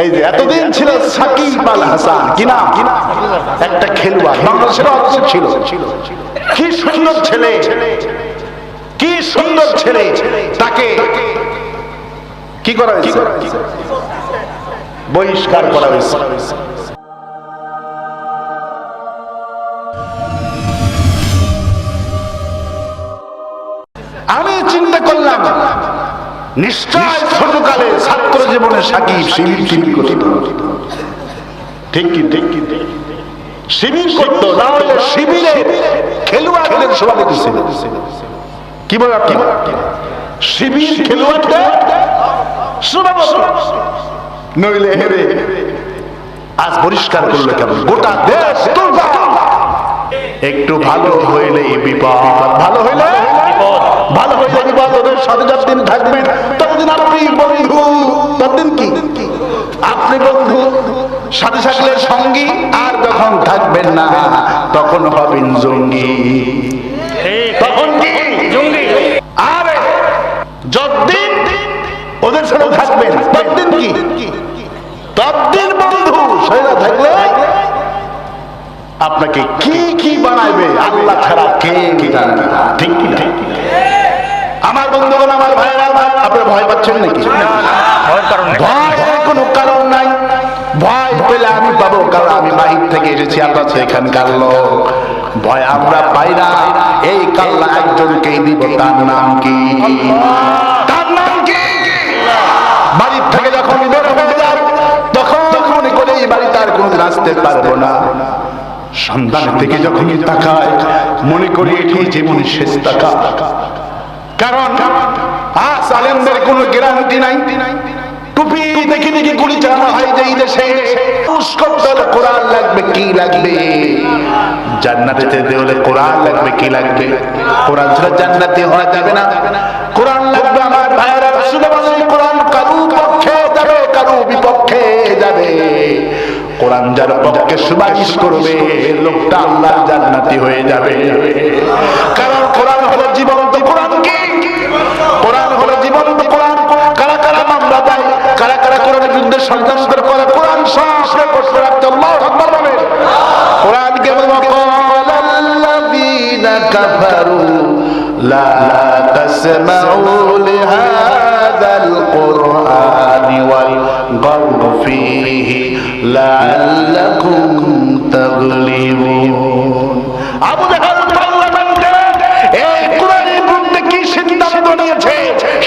এই যে এতদিন ছিল সাকিব আল হাসান। কি নাম? একটা খেলোয়াড়। বাংলাদেশের অংশ ছিল। কি সুন্দর ছেলে। কি সুন্দর ছেলে। তাকে কি করা হয়েছে? বহিষ্কার করা হয়েছে। আমি চিন্তা করলাম নিশ্চয় ছোটকালে ছাত্র জীবনে সাকিব শিবির শিবির করত। ঠিক কি ঠিক কি। শিবির করতো, না হলে শিবিরে খেলোয়াড়দের সভাপতি ছিল কি বলে আপনি শিবির খেলোয়াড়দের সভাপতি নইলে হেরে আজ পরিষ্কার করল কেমন? গোটা দেশ। একটু ভালো হইলেই বিপদ, ভালো হইলে ভালো হইলে বিপদ ওদের সাথে যতদিন থাকবেন ততদিন আপনি বন্ধু? ততদিন কি? আপনি বন্ধু সাথে থাকলে সঙ্গী আর যখন থাকবেন না তখন হবেন জঙ্গি। তখন কি? আর যতদিন ওদের সাথে থাকবেন ততদিন কি? ততদিন বন্ধু সেটা থাকলে আপনাকে কি কি বানাইবে? আল্লাহ ছাড়া কে কি জানে। ঠিক কি ঠিক বন্ধুগণ আমার ভাইরা আপনারা ভয় পাচ্ছেন নাকি? ভয়ের কোনো কারণ নাই। ভয় পেলে আমি পাবো কারণ আমি বাহির থেকে এসেছি আমরা তো এখানকার লোক। ভয় আমরা পাই না। এই কাল্লা একজনকেই দিব তার নাম কি? তার নাম কি? বাড়ির থেকে যখন বের হয়ে যায় তখন মনে করে এই বাড়িতে আর কোনদিন আসতে পারব না। সন্তান থেকে যখন তাকায় মনে করি এটি জীবনের শেষ টাকা কারণ আজ আলেমদের কোনো গ্যারান্টি নাই। টুপি দেখি দেখি গুলি চালানো হয় যে এই দেশে। কোরআন লাগবে, কি লাগবে? জান্নাতে হলে কোরআন লাগবে, কি লাগবে? ছাড়া আমার কোরআন কারু বিপক্ষে যাবে। কোরআন যার পক্ষে সুপারিশ করবে, লোকটা আল্লাহ জান্নাতি হয়ে যাবে। কারণ কোরআন হলো জীবন্ত কোরআন। الذين كفروا لا تسمعوا لهذا القرآن والغوا فيه لعلكم تغلبون আবু জাহাল পার্লামেন্টে এই কোরআনের বিরুদ্ধে কি সিদ্ধান্ত নিয়েছে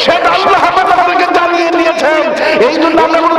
সেটা আল্লাহ আমাদেরকে জানিয়ে দিয়েছেন এই জন্য আমরা বলতে